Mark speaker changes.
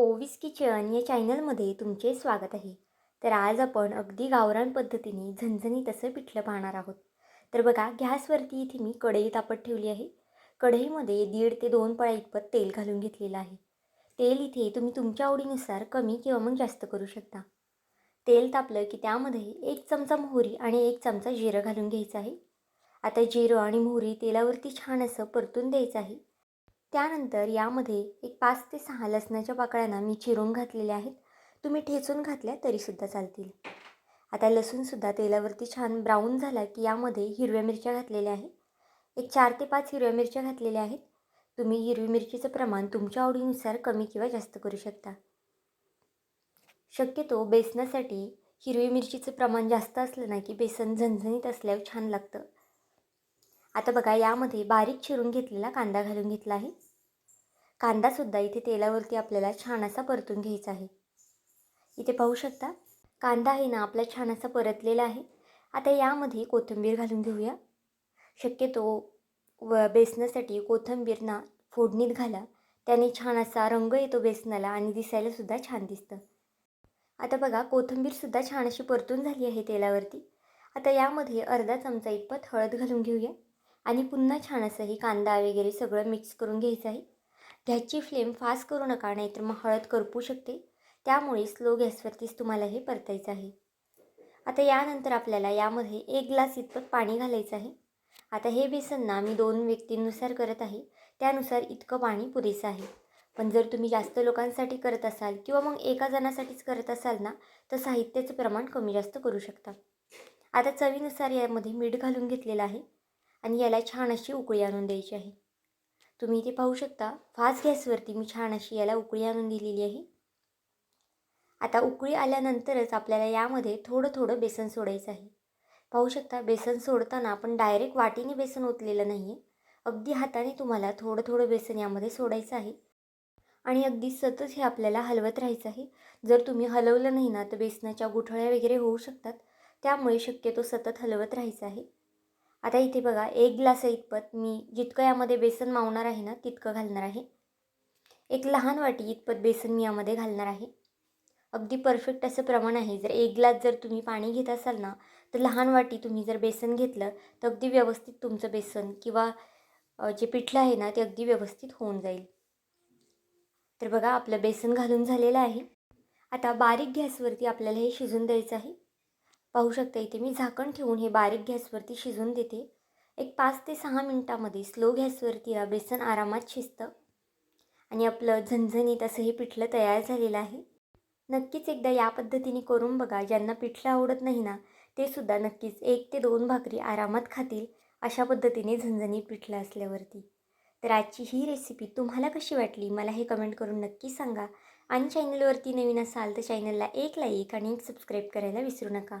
Speaker 1: ओवीस kitchen या चॅनलमध्ये तुमचे स्वागत आहे. तर आज आपण अगदी गावरान पद्धतीने झणझणीत असं पिठलं पाहणार आहोत. तर बघा गॅसवरती इथे मी कढई तापत ठेवली आहे. कढईमध्ये दीड ते दोन पळा इतपत तेल घालून घेतलेलं आहे. तेल इथे तुम्ही तुमच्या आवडीनुसार कमी किंवा मग जास्त करू शकता. तेल तापलं की त्यामध्ये एक चमचा मोहरी आणि एक चमचा जिरं घालून घ्यायचं आहे. आता जिरं आणि मोहरी तेलावरती छान असं परतून द्यायचं आहे. त्यानंतर यामध्ये एक पाच ते सहा लसणाच्या पाकळ्यांना मी चिरून घातलेल्या आहेत. तुम्ही ठेचून घातल्या तरीसुद्धा चालतील. आता लसूणसुद्धा तेलावरती छान ब्राऊन झाला की यामध्ये हिरव्या मिरच्या घातलेल्या आहेत. एक चार ते पाच हिरव्या मिरच्या घातलेल्या आहेत. तुम्ही हिरवी मिरचीचं प्रमाण तुमच्या आवडीनुसार कमी किंवा जास्त करू शकता. शक्यतो बेसनासाठी हिरवी मिरचीचं प्रमाण जास्त असलं ना की बेसन झणझणीत असल्यावर छान लागतं. आता बघा यामध्ये बारीक चिरून घेतलेला कांदा घालून घेतला आहे. कांदासुद्धा इथे तेलावरती आपल्याला छान असा परतून घ्यायचा आहे. इथे पाहू शकता कांदा आहे ना आपला छान असा परतलेला आहे. आता यामध्ये कोथिंबीर घालून घेऊया. शक्यतो व बेसनासाठी कोथिंबीर ना फोडणीत घाला. त्याने छान असा रंग येतो बेसनाला आणि दिसायलासुद्धा छान दिसतं. आता बघा कोथिंबीरसुद्धा छान अशी परतून झाली आहे तेलावरती. आता यामध्ये अर्धा चमचा इतपत हळद घालून घेऊया. आणि पुन्हा छान असं हे कांदा वगैरे सगळं मिक्स करून घ्यायचं आहे. गॅसची फ्लेम फास्ट करू नका नाहीतर मग हळद करपू शकते. त्यामुळे स्लो गॅसवरतीच तुम्हाला हे परतायचं आहे. आता यानंतर आपल्याला यामध्ये एक ग्लास इतपत पाणी घालायचं आहे. आता हे बेसन ना मी दोन व्यक्तींनुसार करत आहे. त्यानुसार इतकं पाणी पुरेसं आहे. पण जर तुम्ही जास्त लोकांसाठी करत असाल किंवा मग एका जणासाठीच करत असाल ना तर साहित्याचं प्रमाण कमी जास्त करू शकता. आता चवीनुसार यामध्ये मीठ घालून घेतलेलं आहे. आणि याला छान अशी उकळी आणून द्यायची आहे. तुम्ही इथे पाहू शकता फास्ट गॅसवरती मी छान अशी याला उकळी आणून दिलेली आहे. आता उकळी आल्यानंतरच आपल्याला यामध्ये थोडं थोडं बेसन सोडायचं आहे. पाहू शकता बेसन सोडताना आपण डायरेक्ट वाटीने बेसन ओतलेलं नाही आहे अगदी हाताने तुम्हाला थोडं थोडं बेसन यामध्ये सोडायचं आहे. आणि अगदी सतत हे आपल्याला हलवत राहायचं आहे. जर तुम्ही हलवलं नाही ना तर बेसनाच्या गुठळ्या वगैरे होऊ शकतात. त्यामुळे शक्यतो सतत हलवत राहायचं आहे. आता इथे बघा एक ग्लास इतपत मी जितकं यामध्ये बेसन मावणार आहे ना तितकं घालणार आहे. एक लहान वाटी इतपत बेसन मी यामध्ये घालणार आहे. अगदी परफेक्ट असं प्रमाण आहे. जर एक ग्लास जर तुम्ही पाणी घेत असाल ना तर लहान वाटी तुम्ही जर बेसन घेतलं तर अगदी व्यवस्थित तुमचं बेसन किंवा जे पिठलं आहे ना ते अगदी व्यवस्थित होऊन जाईल. तर बघा आपलं बेसन घालून झालेलं आहे. आता बारीक गॅसवरती आपल्याला हे शिजून द्यायचं आहे. पाहू शकता इथे मी झाकण ठेवून हे बारीक गॅसवरती शिजवून देते. एक पाच ते सहा मिनटामध्ये स्लो गॅसवरती या बेसन आरामात शिजतं. आणि आपलं झणझणीत असं हे पिठलं तयार झालेलं आहे. नक्कीच एकदा या पद्धतीने करून बघा. ज्यांना पिठलं आवडत नाही ना ते सुद्धा नक्कीच एक ते दोन भाकरी आरामात खातील अशा पद्धतीने झणझणीत पिठलं असल्यावरती. तर आजची ही रेसिपी तुम्हाला कशी वाटली? मला हे कमेंट करून नक्की सांगा. आणि चॅनलवरती नवीन असाल तर चॅनलला एक लाईक आणि एक सबस्क्राईब करायला विसरू नका.